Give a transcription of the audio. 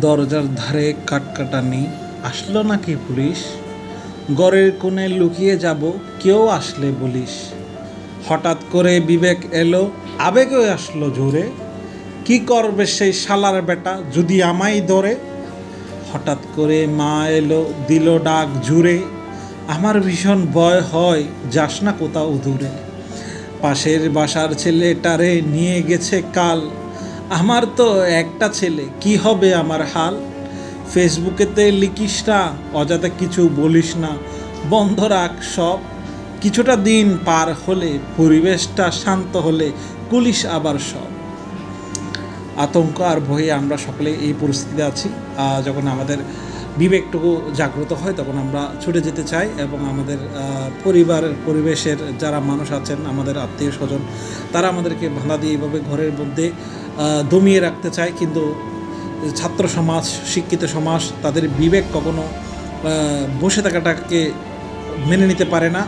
দরজার ধারে কাটকাটানি। আসলো নাকি পুলিশ? গড়ের কোণে লুকিয়ে যাব, কেউ আসলে বলিস। হঠাৎ করে বিবেক এলো, আবেগও আসলো জোরে। কি করবে সেই শালার বেটা যদি আমায় ধরে? হঠাৎ করে মা এলো, দিল ডাক জুড়ে। আমার ভীষণ ভয় হয়, যাস না কোথাও দূরে পাশের বাসার ছেলেটারে নিয়ে গেছে কাল। আমার তো একটা ছেলে কি হবে আমার হাল? ফেসবুকেতে লিখিস না অজাতে কিছু বলিস না বন্ধ রাখ সব। কিছুটা দিন পার হলে পরিবেশটা শান্ত হলে পুলিশ আবার সব। আতঙ্ক আর ভয়ে আমরা সকলে এই পরিস্থিতিতে আছি। যখন আমাদের বিবেকটুকু জাগ্রত হয় তখন আমরা ছুটে যেতে চাই এবং আমাদের আহ, পরিবারের পরিবেশের যারা মানুষ আছেন আমাদের আত্মীয় স্বজন তারা আমাদেরকে ভাড়া দিয়ে এইভাবে ঘরের মধ্যে দমিয়ে রাখতে চায়, কিন্তু ছাত্র সমাজ, শিক্ষিত সমাজ তাদের বিবেক কখনো বসে থাকাটাকে মেনে নিতে পারে না।